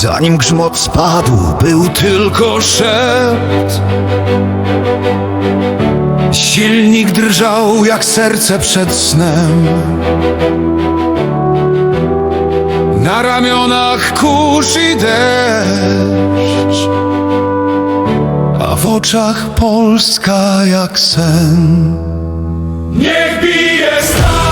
Zanim grzmot spadł, był tylko szept Silnik drżał jak serce przed snem. Na ramionach kurz i deszcz A w oczach Polska jak sen. Niech bije stal,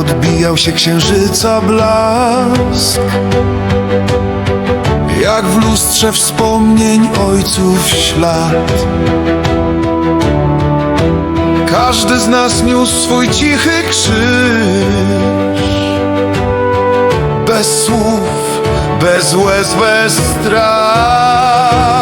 odbijał się księżyca blask. Jak w lustrze wspomnień ojców ślad. Każdy z nas niósł swój cichy krzyż. Bez słów, bez łez, bez strach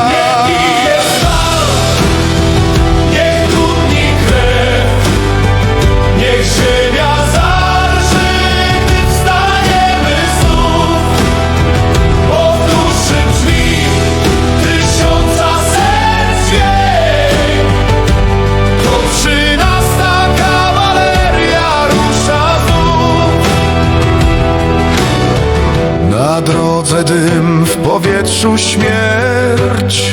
w powietrzu śmierć.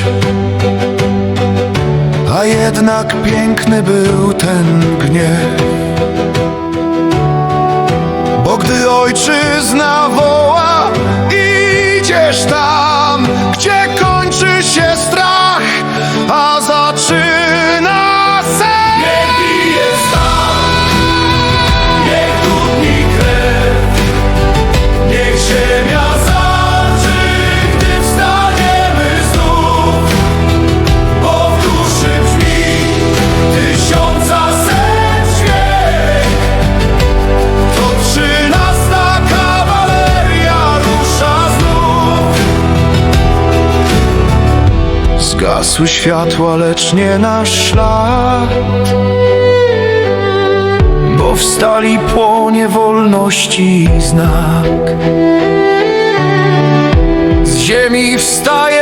A jednak piękny był ten gniew. Bo gdy ojczyzna woła Idziesz tam, Zgasły światła, lecz nie nasz ślad. Bo w stali płonie wolności znak. Z ziemi wstaje